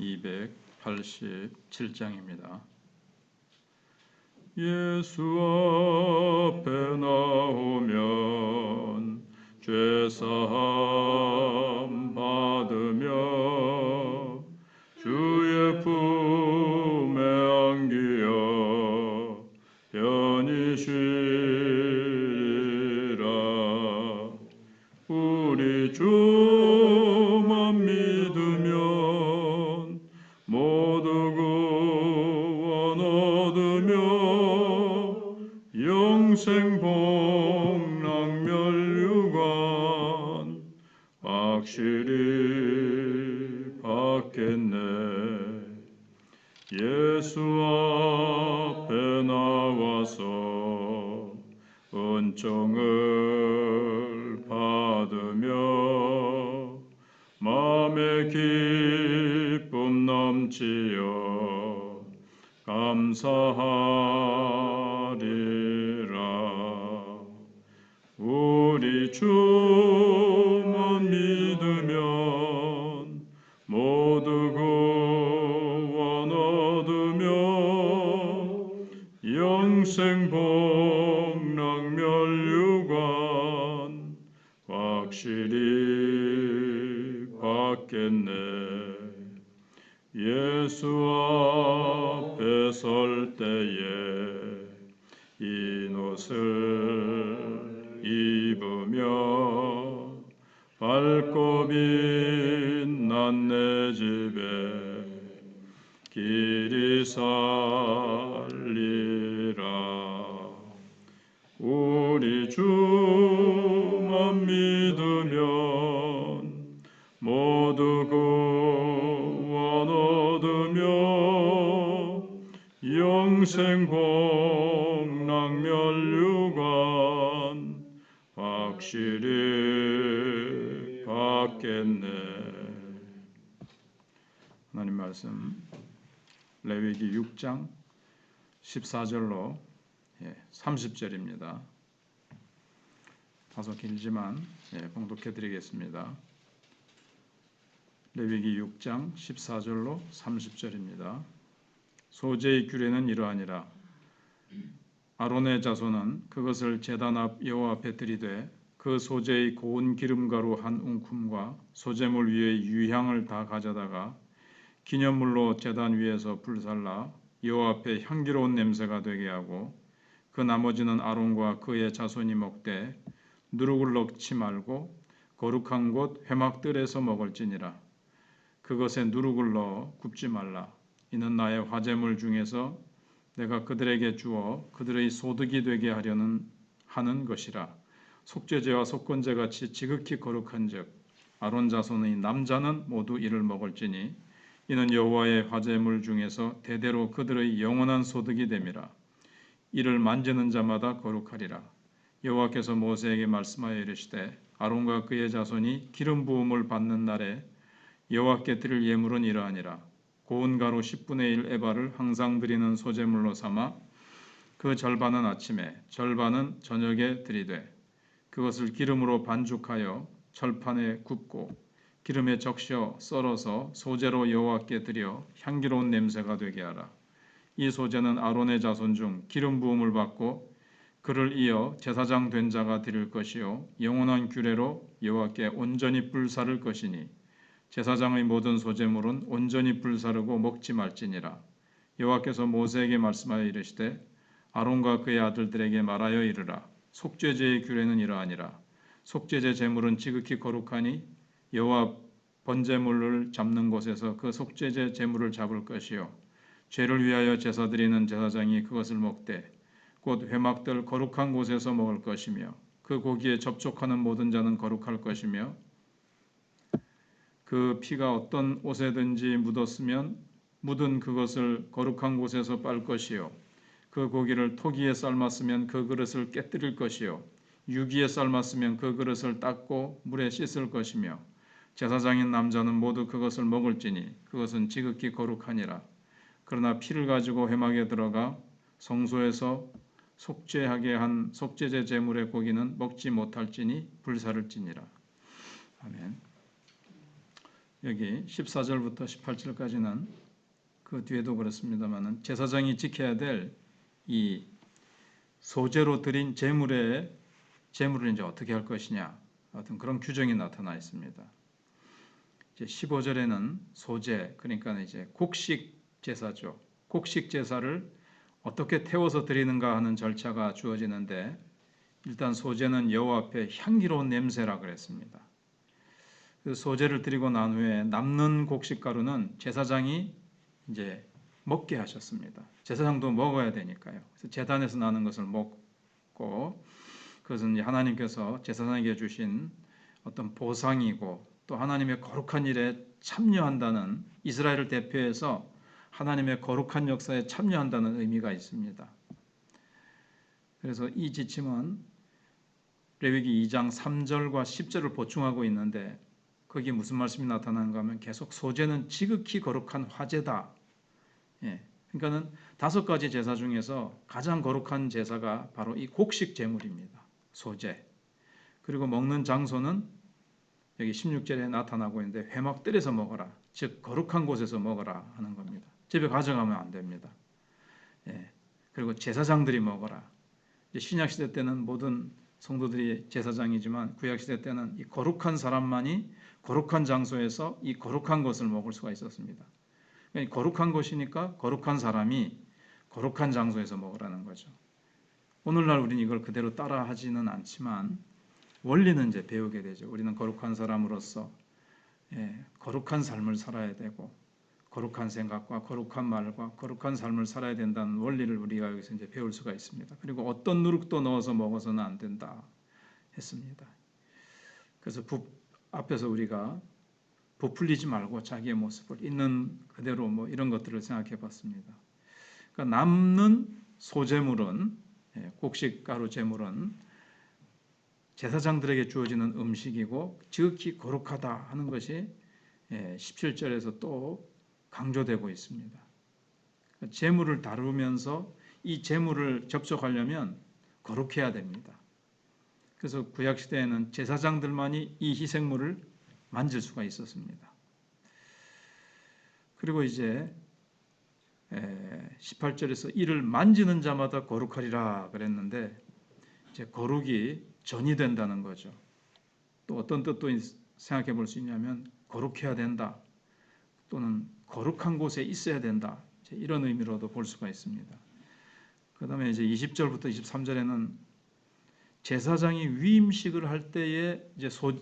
287장입니다. 예수 앞에 나오면 죄사 감사하리라. 우리 주 때에 흰 옷을 입으며 밝고 빛난 내 집에 길이 살리라. 우리 주만 믿 영생 복락 멸류관 확실히 받겠네 하나님 말씀 레위기 6장 14절로 30절입니다. 다소 길지만 예, 봉독해 드리겠습니다. 레위기 6장 14절로 30절입니다. 소재의 규례는 이러하니라. 아론의 자손은 그것을 제단 앞 여호와 앞에 들이되 그 소재의 고운 기름가루 한 웅큼과 소재물 위에 유향을 다 가져다가 기념물로 제단 위에서 불살라 여호와 앞에 향기로운 냄새가 되게 하고 그 나머지는 아론과 그의 자손이 먹되 누룩을 넣지 말고 거룩한 곳 회막들에서 먹을지니라 그것에 누룩을 넣어 굽지 말라 이는 나의 화제물 중에서 내가 그들에게 주어 그들의 소득이 되게 하려는 하는 것이라. 속죄제와 속건제 같이 지극히 거룩한즉 아론 자손의 남자는 모두 이를 먹을지니 이는 여호와의 화제물 중에서 대대로 그들의 영원한 소득이 됨이라. 이를 만지는 자마다 거룩하리라. 여호와께서 모세에게 말씀하여 이르시되 아론과 그의 자손이 기름 부음을 받는 날에 여호와께 드릴 예물은 이러하니라 고운 가루 10분의 1 에바를 항상 드리는 소재물로 삼아 그 절반은 아침에 절반은 저녁에 드리되 그것을 기름으로 반죽하여 철판에 굽고 기름에 적셔 썰어서 소재로 여호와께 드려 향기로운 냄새가 되게 하라. 이 소재는 아론의 자손 중 기름 부음을 받고 그를 이어 제사장 된 자가 드릴 것이요 영원한 규례로 여호와께 온전히 불사를 것이니 제사장의 모든 소재물은 온전히 불사르고 먹지 말지니라. 여호와께서 모세에게 말씀하여 이르시되 아론과 그의 아들들에게 말하여 이르라. 속죄제의 규례는 이러하니라. 속죄제 제물은 지극히 거룩하니 여호와 번제물을 잡는 곳에서 그 속죄제 제물을 잡을 것이요 죄를 위하여 제사 드리는 제사장이 그것을 먹되 곧 회막들 거룩한 곳에서 먹을 것이며 그 고기에 접촉하는 모든 자는 거룩할 것이며 그 피가 어떤 옷에든지 묻었으면 묻은 그것을 거룩한 곳에서 빨 것이요. 그 고기를 토기에 삶았으면 그 그릇을 깨뜨릴 것이요. 유기에 삶았으면 그 그릇을 닦고 물에 씻을 것이며 제사장인 남자는 모두 그것을 먹을지니 그것은 지극히 거룩하니라. 그러나 피를 가지고 회막에 들어가 성소에서 속죄하게 한 속죄제 제물의 고기는 먹지 못할지니 불사를지니라. 아멘. 여기 14절부터 18절까지는 그 뒤에도 그렇습니다만은 제사장이 지켜야 될 이 소재로 드린 제물의 제물을 이제 어떻게 할 것이냐 어떤 그런 규정이 나타나 있습니다. 이제 15절에는 소재 그러니까 이제 곡식 제사죠. 곡식 제사를 어떻게 태워서 드리는가 하는 절차가 주어지는데 일단 소재는 여호와 앞에 향기로운 냄새라 그랬습니다. 그 소재를 드리고 난 후에 남는 곡식 가루는 제사장이 이제 먹게 하셨습니다. 제사장도 먹어야 되니까요. 그래서 제단에서 나는 것을 먹고 그것은 하나님께서 제사장에게 주신 어떤 보상이고 또 하나님의 거룩한 일에 참여한다는 이스라엘을 대표해서 하나님의 거룩한 역사에 참여한다는 의미가 있습니다. 그래서 이 지침은 레위기 2장 3절과 10절을 보충하고 있는데 거기 무슨 말씀이 나타나는가 하면 계속 소재는 지극히 거룩한 화제다. 예. 그러니까는 다섯 가지 제사 중에서 가장 거룩한 제사가 바로 이 곡식 제물입니다. 소재. 그리고 먹는 장소는 여기 16절에 나타나고 있는데 회막들에서 먹어라. 즉 거룩한 곳에서 먹어라 하는 겁니다. 집에 가져가면 안 됩니다. 예. 그리고 제사장들이 먹어라. 신약 시대 때는 모든 성도들이 제사장이지만 구약 시대 때는 이 거룩한 사람만이 거룩한 장소에서 이 거룩한 것을 먹을 수가 있었습니다. 그러니까 거룩한 것이니까 거룩한 사람이 거룩한 장소에서 먹으라는 거죠. 오늘날 우리는 이걸 그대로 따라하지는 않지만 원리는 이제 배우게 되죠. 우리는 거룩한 사람으로서 예, 거룩한 삶을 살아야 되고 거룩한 생각과 거룩한 말과 거룩한 삶을 살아야 된다는 원리를 우리가 여기서 이제 배울 수가 있습니다. 그리고 어떤 누룩도 넣어서 먹어서는 안 된다 했습니다. 그래서 부, 앞에서 우리가 부풀리지 말고 자기의 모습을 있는 그대로 뭐 이런 것들을 생각해 봤습니다. 그러니까 남는 소재물은 예, 곡식 가루 제물은 제사장들에게 주어지는 음식이고 지극히 거룩하다 하는 것이 17절에서 예, 또 강조되고 있습니다. 재물을 다루면서 이 재물을 접촉하려면 거룩해야 됩니다. 그래서 구약 시대에는 제사장들만이 이 희생물을 만질 수가 있었습니다. 그리고 이제 18절에서 이를 만지는 자마다 거룩하리라 그랬는데 이제 거룩이 전이 된다는 거죠. 또 어떤 뜻도 생각해 볼 수 있냐면 거룩해야 된다. 또는 거룩한 곳에 있어야 된다. 이런 의미로도 볼 수가 있습니다. 그 다음에 이제 20절부터 23절에는 제사장이 위임식을 할 때에 이제 소,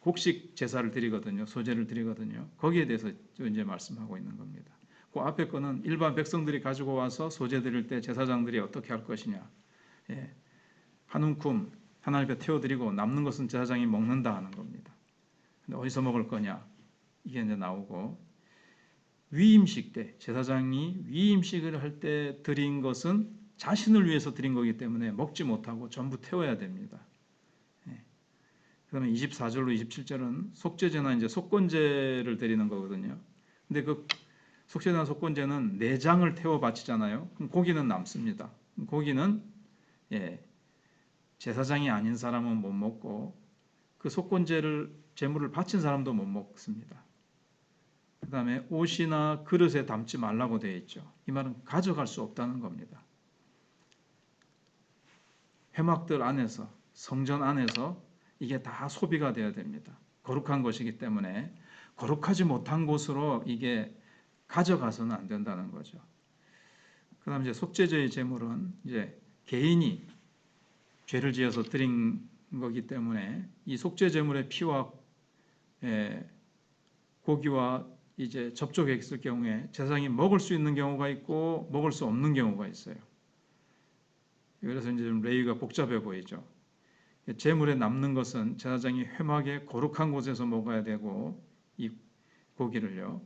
곡식 제사를 드리거든요. 소제를 드리거든요. 거기에 대해서 이제 말씀하고 있는 겁니다. 그 앞에 거는 일반 백성들이 가지고 와서 소제 드릴 때 제사장들이 어떻게 할 것이냐. 예. 한 움큼 하나님 앞에 태워드리고 남는 것은 제사장이 먹는다 하는 겁니다. 근데 어디서 먹을 거냐? 이게 이제 나오고 위임식 때 제사장이 위임식을 할 때 드린 것은 자신을 위해서 드린 거기 때문에 먹지 못하고 전부 태워야 됩니다. 예. 그다음에 24절로 27절은 속죄제나 이제 속건제를 드리는 거거든요. 근데 그 속죄나 속건제는 내장을 태워 바치잖아요. 그럼 고기는 남습니다. 고기는 예, 제사장이 아닌 사람은 못 먹고 그 속건제를 제물을 바친 사람도 못 먹습니다. 그 다음에 옷이나 그릇에 담지 말라고 되어 있죠. 이 말은 가져갈 수 없다는 겁니다. 회막들 안에서 성전 안에서 이게 다 소비가 되어야 됩니다. 거룩한 것이기 때문에 거룩하지 못한 곳으로 이게 가져가서는 안 된다는 거죠. 그다음 이제 속죄제의 제물은 이제 개인이 죄를 지어서 드린 거기 때문에 이 속죄 제물의 피와 고기와 이제 접촉했을 경우에 제사장이 먹을 수 있는 경우가 있고 먹을 수 없는 경우가 있어요. 그래서 이제 좀 레이가 복잡해 보이죠. 제물에 남는 것은 제사장이 회막에 거룩한 곳에서 먹어야 되고 이 고기를요.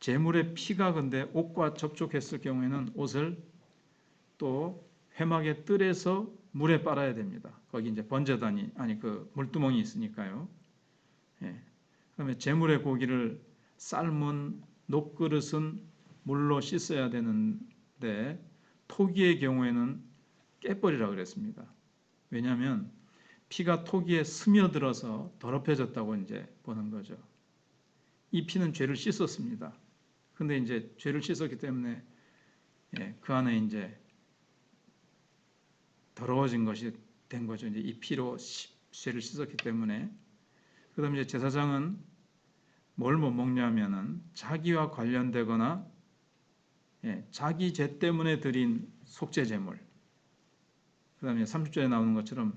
제물의 피가 근데 옷과 접촉했을 경우에는 옷을 또 회막의 뜰에서 물에 빨아야 됩니다. 거기 이제 번제단이 아니 그 물두멍이 있으니까요. 예. 그다음에 제물의 고기를 삶은 녹그릇은 물로 씻어야 되는데 토기의 경우에는 깨버리라 그랬습니다. 왜냐하면 피가 토기에 스며들어서 더럽혀졌다고 이제 보는 거죠. 이 피는 죄를 씻었습니다. 근데 이제 죄를 씻었기 때문에 예, 그 안에 이제 더러워진 것이 된 거죠. 이제 이 피로 시- 죄를 씻었기 때문에 그다음에 이제 제사장은 뭘 못 먹냐면은 자기와 관련되거나 예, 자기 죄 때문에 드린 속죄 제물. 그다음에 30절에 나오는 것처럼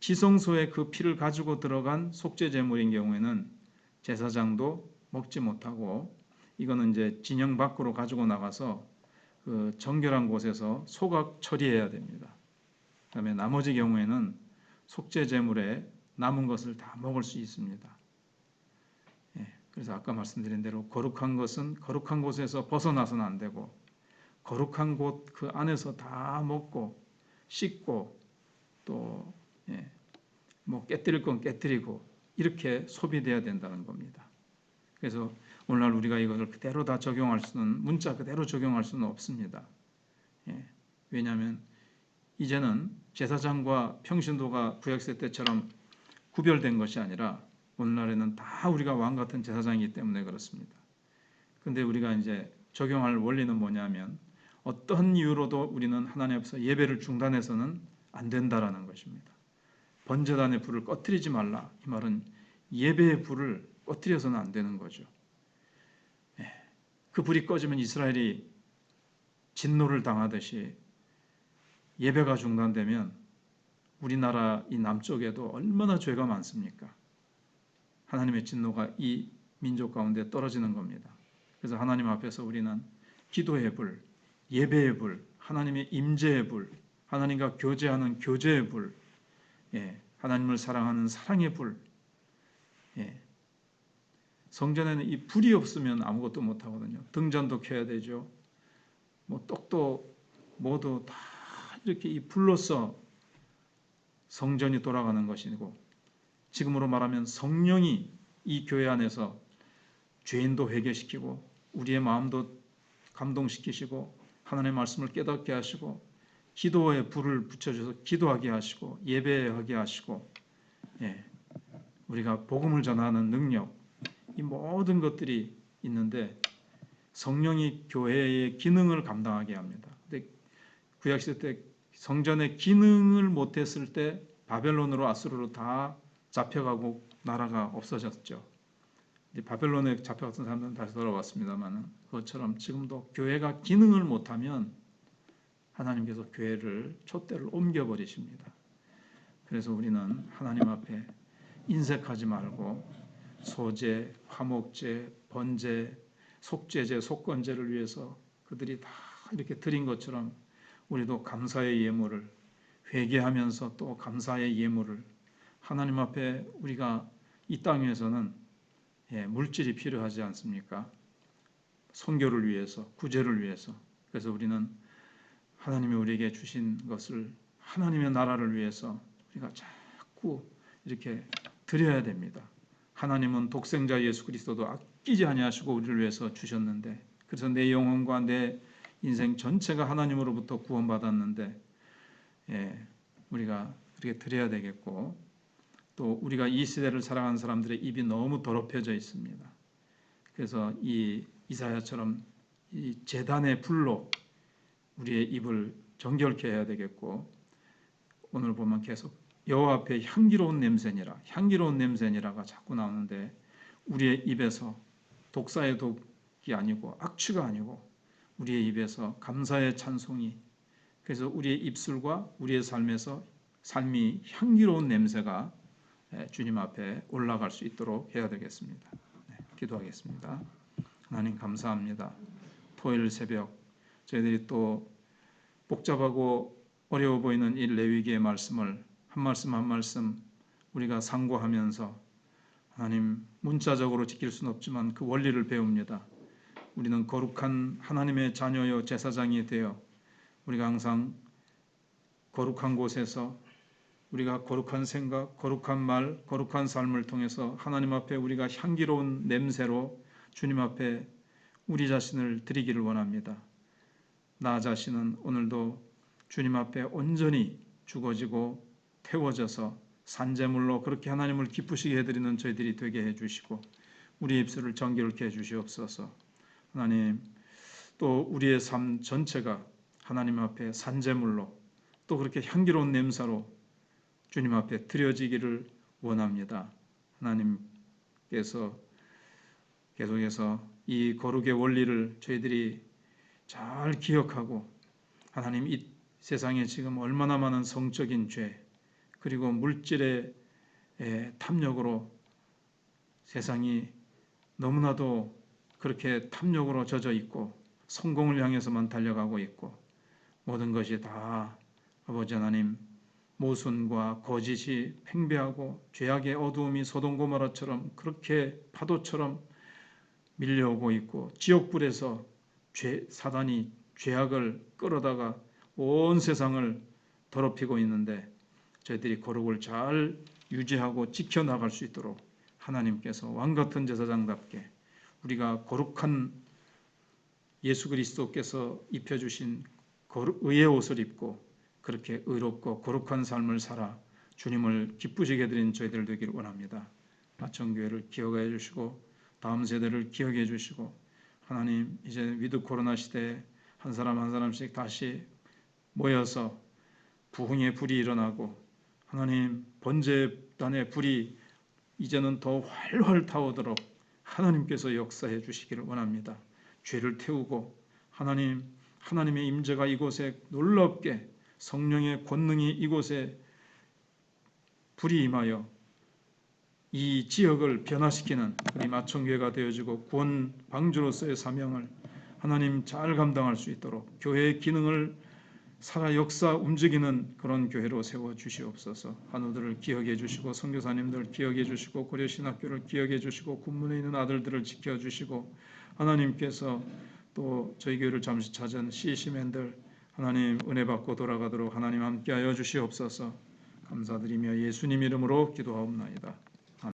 지성소에 그 피를 가지고 들어간 속죄 제물인 경우에는 제사장도 먹지 못하고 이거는 이제 진영 밖으로 가지고 나가서 그 정결한 곳에서 소각 처리해야 됩니다. 그다음에 나머지 경우에는 속죄 제물에 남은 것을 다 먹을 수 있습니다. 예, 그래서 아까 말씀드린 대로 거룩한 것은 거룩한 곳에서 벗어나서는 안 되고 거룩한 곳 그 안에서 다 먹고 씻고 또 예, 뭐 깨뜨릴 건 깨뜨리고 이렇게 소비돼야 된다는 겁니다. 그래서 오늘날 우리가 이것을 그대로 다 적용할 수는 문자 그대로 적용할 수는 없습니다. 예, 왜냐하면 이제는 제사장과 평신도가 구약세 때처럼 구별된 것이 아니라 오늘날에는 다 우리가 왕 같은 제사장이기 때문에 그렇습니다. 근데 우리가 이제 적용할 원리는 뭐냐면 어떤 이유로도 우리는 하나님 앞에서 예배를 중단해서는 안 된다라는 것입니다. 번제단의 불을 꺼뜨리지 말라. 이 말은 예배의 불을 꺼뜨려서는 안 되는 거죠. 예, 그 불이 꺼지면 이스라엘이 진노를 당하듯이 예배가 중단되면 우리나라 이 남쪽에도 얼마나 죄가 많습니까? 하나님의 진노가 이 민족 가운데 떨어지는 겁니다. 그래서 하나님 앞에서 우리는 기도의 불, 예배의 불, 하나님의 임재의 불, 하나님과 교제하는 교제의 불, 예, 하나님을 사랑하는 사랑의 불, 예. 성전에는 이 불이 없으면 아무것도 못 하거든요. 등잔도 켜야 되죠. 뭐 떡도 모두 다 이렇게 이 불로서 성전이 돌아가는 것이고 지금으로 말하면 성령이 이 교회 안에서 죄인도 회개시키고 우리의 마음도 감동시키시고 하나님의 말씀을 깨닫게 하시고 기도에 불을 붙여줘서 기도하게 하시고 예배하게 하시고 예, 우리가 복음을 전하는 능력 이 모든 것들이 있는데 성령이 교회의 기능을 감당하게 합니다. 근데 구약 시대 때 성전의 기능을 못했을 때 바벨론으로 아수르로 다 잡혀가고 나라가 없어졌죠. 바벨론에 잡혀갔던 사람들은 다시 돌아왔습니다만 그것처럼 지금도 교회가 기능을 못하면 하나님께서 교회를 촛대를 옮겨버리십니다. 그래서 우리는 하나님 앞에 인색하지 말고 소재, 화목제, 번제, 속죄제, 속건제를 위해서 그들이 다 이렇게 드린 것처럼 우리도 감사의 예물을 회개하면서 또 감사의 예물을 하나님 앞에 우리가 이 땅에서는 예, 물질이 필요하지 않습니까? 선교를 위해서, 구제를 위해서. 그래서 우리는 하나님이 우리에게 주신 것을 하나님의 나라를 위해서 우리가 자꾸 이렇게 드려야 됩니다. 하나님은 독생자 예수 그리스도도 아끼지 아니하시고 우리를 위해서 주셨는데 그래서 내 영혼과 내 인생 전체가 하나님으로부터 구원받았는데 예, 우리가 그렇게 드려야 되겠고 또 우리가 이 시대를 살아가는 사람들의 입이 너무 더럽혀져 있습니다. 그래서 이 이사야처럼 이 재단의 불로 우리의 입을 정결케 해야 되겠고 오늘 보면 계속 여호와 앞에 향기로운 냄새니라 향기로운 냄새니라가 자꾸 나오는데 우리의 입에서 독사의 독이 아니고 악취가 아니고 우리의 입에서 감사의 찬송이 그래서 우리의 입술과 우리의 삶에서 삶이 향기로운 냄새가 예, 주님 앞에 올라갈 수 있도록 해야 되겠습니다. 네, 기도하겠습니다. 하나님 감사합니다. 토요일 새벽 저희들이 또 복잡하고 어려워 보이는 이 레위기의 말씀을 한 말씀 한 말씀 우리가 상고하면서 하나님 문자적으로 지킬 수는 없지만 그 원리를 배웁니다. 우리는 거룩한 하나님의 자녀여 제사장이 되어 우리가 항상 거룩한 곳에서 우리가 거룩한 생각, 거룩한 말, 거룩한 삶을 통해서 하나님 앞에 우리가 향기로운 냄새로 주님 앞에 우리 자신을 드리기를 원합니다. 나 자신은 오늘도 주님 앞에 온전히 죽어지고 태워져서 산재물로 그렇게 하나님을 기쁘시게 해드리는 저희들이 되게 해주시고 우리 입술을 정결케 해 주시옵소서. 하나님 또 우리의 삶 전체가 하나님 앞에 산재물로 또 그렇게 향기로운 냄새로 주님 앞에 드려지기를 원합니다. 하나님께서 계속해서 이 거룩의 원리를 저희들이 잘 기억하고 하나님 이 세상에 지금 얼마나 많은 성적인 죄 그리고 물질의 에, 탐욕으로 세상이 너무나도 그렇게 탐욕으로 젖어 있고 성공을 향해서만 달려가고 있고 모든 것이 다 아버지 하나님 모순과 거짓이 팽배하고 죄악의 어두움이 소돔 고모라처럼 그렇게 파도처럼 밀려오고 있고 지옥불에서 죄, 사단이 죄악을 끌어다가 온 세상을 더럽히고 있는데 저희들이 거룩을 잘 유지하고 지켜나갈 수 있도록 하나님께서 왕 같은 제사장답게 우리가 거룩한 예수 그리스도께서 입혀주신 의의 옷을 입고 그렇게 의롭고 거룩한 삶을 살아 주님을 기쁘시게 드린 저희들 되기를 원합니다. 마천교회를 기억해 주시고 다음 세대를 기억해 주시고 하나님 이제 위드 코로나 시대에 한 사람 한 사람씩 다시 모여서 부흥의 불이 일어나고 하나님 번제단의 불이 이제는 더 활활 타오도록 하나님께서 역사해 주시기를 원합니다. 죄를 태우고 하나님 하나님의 임재가 이곳에 놀랍게 성령의 권능이 이곳에 불이 임하여 이 지역을 변화시키는 우리 마천교회가 되어지고 구원 방주로서의 사명을 하나님 잘 감당할 수 있도록 교회의 기능을 살아 역사 움직이는 그런 교회로 세워 주시옵소서. 한우들을 기억해 주시고 선교사님들 기억해 주시고 고려신학교를 기억해 주시고 군문에 있는 아들들을 지켜 주시고 하나님께서 또 저희 교회를 잠시 찾은 시시맨들 하나님 은혜 받고 돌아가도록 하나님 함께하여 주시옵소서. 감사드리며 예수님 이름으로 기도하옵나이다.